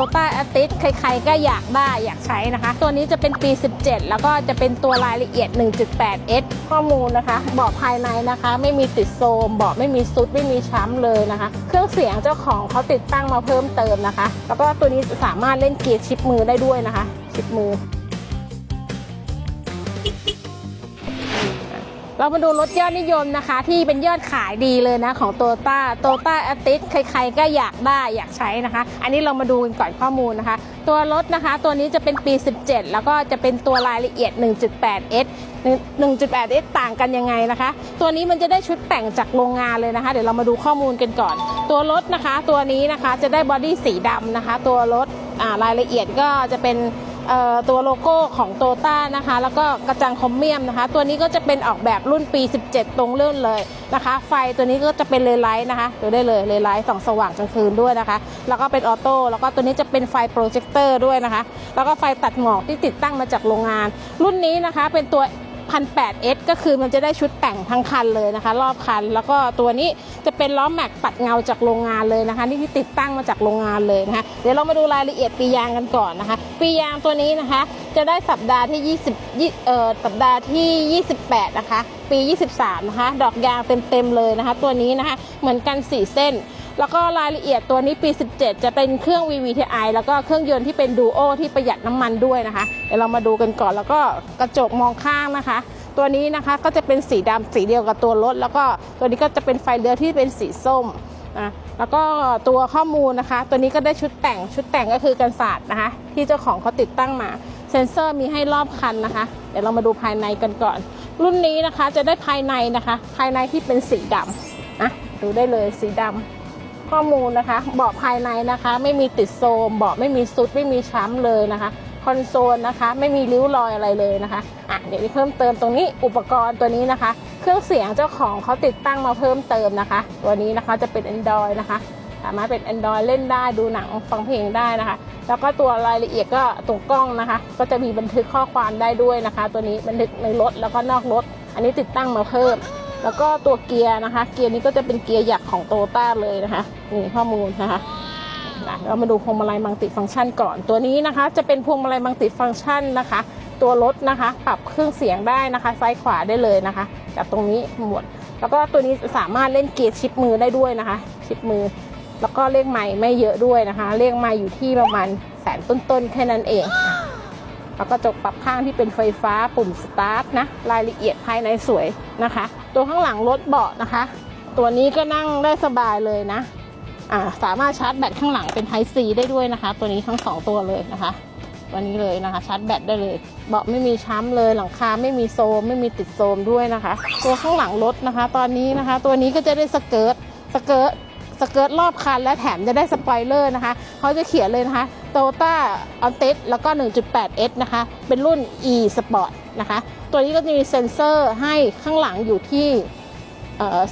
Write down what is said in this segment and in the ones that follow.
โตต้าแอติสใครๆก็อยากได้อยากใช้นะคะ ตัวนี้จะเป็นปี 17 แล้วก็จะเป็นตัวรายละเอียด 1.8S ข้อมูลนะคะเบาะภายในนะคะ ไม่มีติดโซมเบาะไม่มีซุดไม่มีช้ำเลยนะคะ เครื่องเสียงเจ้าของเขาติดตั้งมาเพิ่มเติมนะคะ แล้วก็ตัวนี้สามารถเล่นเกียร์ชิปมือได้ด้วยนะคะ ชิปมือ เรามาดูรถยอดนิยมนะคะ ที่เป็นยอดขายดีเลยนะของโตต้าโตต้าแอติสใครๆก็อยากได้อยากใช้นะคะ อันนี้เรามาดูกันก่อนข้อมูลนะคะ ตัวรถนะคะ ตัวนี้จะเป็นปี 17 แล้วก็จะเป็นตัวรายละเอียด 1.8S 1.8S ต่างกันยังไงนะคะ ตัวนี้มันจะได้ชุดแต่งจากโรงงานเลยนะคะ เดี๋ยวเรามาดูข้อมูลกันก่อน ตัวรถนะคะ ตัวนี้นะคะจะได้บอดี้สีดำนะคะ ตัวรถรายละเอียดก็จะเป็น ตัวโลโก้ของโตต้านะคะ แล้วก็กระจังคอมเมียมนะคะ ตัวนี้ก็จะเป็นออกแบบรุ่นปี 17 ตรงเลื่อนเลยนะคะ ไฟตัวนี้ก็จะเป็นเลไลท์นะคะดูได้เลยเลไลท์ส่องสว่างกลางคืนด้วยนะคะ แล้วก็เป็นออโต้แล้วก็ตัวนี้จะเป็นไฟโปรเจคเตอร์ด้วยนะคะ แล้วก็ไฟตัดหมอกที่ติดตั้งมาจากโรงงาน รุ่นนี้นะคะเป็นตัว 1008S ก็คือมันจะได้ชุดแต่งทั้งคันเลยนะคะ รอบคัน แล้วก็ตัวนี้จะเป็นล้อแม็กปัดเงาจากโรงงานเลยนะคะ นี่ที่ติดตั้งมาจากโรงงานเลยนะคะเดี๋ยวเรามาดูรายละเอียดปียางกันก่อนนะคะ ปียางตัวนี้นะคะ จะได้สัปดาห์ที่ 20เอ่อสัปดาห์ที่ 28 นะคะ ปี 23 นะคะ ดอกยางเต็มๆเลยนะคะ ตัวนี้นะคะ เหมือนกัน 4 เส้น แล้วก็รายละเอียดตัวนี้ปี 17 จะเป็นเครื่อง VVTi แล้วก็เครื่องยนต์ที่เป็นดูโอที่ประหยัดน้ำมันด้วยนะคะ เดี๋ยวเรามาดูกันก่อนแล้วก็กระจกมองข้างนะคะ ตัวนี้นะคะก็จะเป็นสีดำสีเดียวกับตัวรถ แล้วก็ตัวนี้ก็จะเป็นไฟเลี้ยวที่เป็นสีส้มนะแล้วก็ตัวข้อมูลนะคะ ตัวนี้ก็ได้ชุดแต่งชุดแต่งก็คือกันศาสตร์นะคะ ที่เจ้าของเขาติดตั้งมา เซ็นเซอร์มีให้รอบคันนะคะ เดี๋ยวเรามาดูภายในกันก่อน รุ่นนี้นะคะจะได้ภายในนะคะ ภายในที่เป็นสีดำนะดูได้เลยสีดำ ข้อมูลนะคะ เบาะภายในนะคะ ไม่มีติดโซม เบาะไม่มีซุดไม่มีช้ำเลยนะคะ คอนโซลนะคะ ไม่มีริ้วรอยอะไรเลยนะคะอะเดี๋ยวดีเพิ่มเติมตรงนี้อุปกรณ์ตัวนี้นะคะ เครื่องเสียงเจ้าของเขาติดตั้งมาเพิ่มเติมนะคะ ตัวนี้นะคะจะเป็น Android นะคะ สามารถเป็น Android เล่นได้ดูหนังฟังเพลงได้นะคะ แล้วก็ตัวรายละเอียดก็ตรงกล้องนะคะ ก็จะมีบันทึกข้อความได้ด้วยนะคะ ตัวนี้บันทึกในรถแล้วก็นอกรถ อันนี้ติดตั้งมาเพิ่ม แล้วก็ตัวเกียร์นะคะ เกียร์นี้ก็จะเป็นเกียร์หยักของโตต้าเลยนะคะนี่ข้อมูลนะคะเรามาดูพวงมาลัยมัลติฟังก์ชันก่อนตัวนี้นะคะ จะเป็นพวงมาลัยมัลติฟังก์ชันนะคะ ตัวรถนะคะปรับเครื่องเสียงได้นะคะซ้ายขวาได้เลยนะคะจากตรงนี้หมด แล้วก็ตัวนี้สามารถเล่นเกียร์ชิปมือได้ด้วยนะคะ ชิปมือ แล้วก็เลขใหม่ไม่เยอะด้วยนะคะ เลขใหม่อยู่ที่ประมาณแสนต้นๆแค่นั้นเองแล้วก็จกปรับข้างที่เป็นไฟฟ้าปุ่มสตาร์ทนะรายละเอียดภายในสวยนะคะ ตัวข้างหลังรถเบาะนะคะ ตัวนี้ก็นั่งได้สบายเลยนะอ่าสามารถชาร์จแบตข้างหลังเป็น Type C ได้ด้วยนะคะ ตัวนี้ทั้งสองตัวเลยนะคะตัวนี้เลยนะคะชาร์จแบตได้เลย เบาะไม่มีช้ำเลยหลังคาไม่มีโซม ไม่มีติดโซมด้วยนะคะ ตัวข้างหลังรถนะคะ ตอนนี้นะคะ ตัวนี้ก็จะได้สเกิร์ตสเกิร์ตสเกิร์ตรอบคันและแถมจะได้สปอยเลอร์นะคะเขาจะเขียนเลยนะคะ Toyota a l t e s แล้วก็ 1.8S นะคะ เป็นรุ่น e Sport นะคะ ตัวนี้ก็จะมีเซ็นเซอร์ให้ข้างหลังอยู่ที่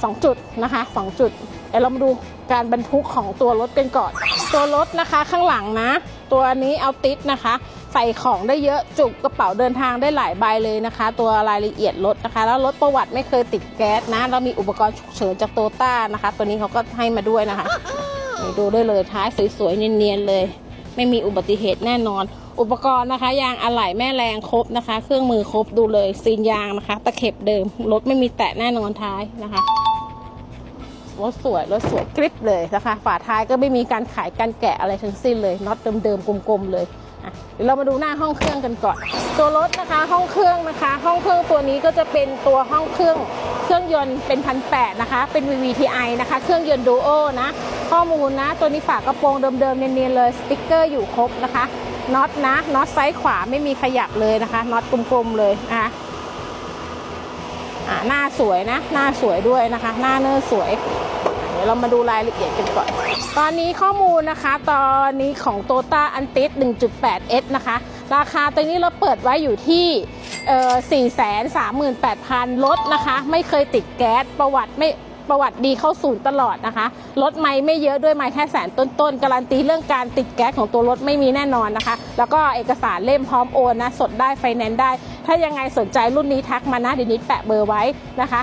สองจุดนะคะสองจุดเดี๋ยวเรามาดูการบรรทุกของตัวรถกันก่อน ตัวรถนะคะข้างหลังนะ ตัวนี้เอาติสนะคะ ใส่ของได้เยอะจุกกระเป๋าเดินทางได้หลายใบเลยนะคะ ตัวรายละเอียดรถนะคะ แล้วรถประวัติไม่เคยติดแก๊สนะแล้วมีอุปกรณ์ฉุกเฉินจากโตต้านะคะ ตัวนี้เขาก็ให้มาด้วยนะคะ ดูได้เลยท้ายสวยๆเนียนๆเลย ไม่มีอุบัติเหตุแน่นอน อุปกรณ์นะคะยางอะไหล่แม่แรงครบนะคะ เครื่องมือครบดูเลยซีนยางนะคะ ตะเข็บเดิมรถไม่มีแตะแน่นอนท้ายนะคะรถสวยรถสวยกริบเลยนะคะฝาท้ายก็ไม่มีการขายการแกะอะไรทั้งสิ้นเลยน็อตเดิมๆกลมๆเลยเดี๋ยวเรามาดูหน้าห้องเครื่องกันก่อน ตัวรถนะคะห้องเครื่องนะคะ ห้องเครื่องตัวนี้ก็จะเป็นตัวห้องเครื่องเครื่องยนต์เป็นพันแปนะคะ เป็น VVTi นะคะ เครื่องยนต์ดูโอนะ ข้อมูลนะ ตัวนี้ฝากระโปรงเดิมๆเนียนๆเลยสติ๊กเกอร์อยู่ครบนะคะน็อตนะน็อตไซ้ายขวาไม่มีขยับเลยนะคะน็อตกลมๆเลยนะคะอ่าหน้าสวยนะ หน้าสวยด้วยนะคะ หน้าเนื้อสวยเดี๋ยวเรามาดูรายละเอียดกันก่อน ตอนนี้ข้อมูลนะคะ ตอนนี้ของ t o ต้าอันติส 1.8S นะคะ ราคาตัวนี้เราเปิดไว้อยู่ที่เอ่อ438,000 ลดนะคะ ไม่เคยติดแก๊สประวัติไม่ ประวัติดีเข้าศูนย์ตลอดนะคะ รถไม่ไม่เยอะด้วยไม่แค่แสนต้นๆ การันตีเรื่องการติดแก๊สของตัวรถไม่มีแน่นอนนะคะ แล้วก็เอกสารเล่มพร้อมโอนนะ สดได้ไฟแนนซ์ได้ ถ้ายังไงสนใจรุ่นนี้ทักมานะเดี๋ยวนี้แปะเบอร์ไว้นะคะ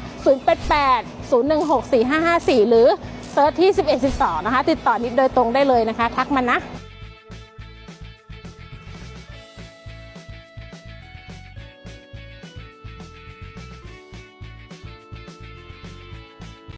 088 016 4554 หรือเซิร์ชที่ 1112 นะคะ ติดต่อนิดโดยตรงได้เลยนะคะ ทักมานะ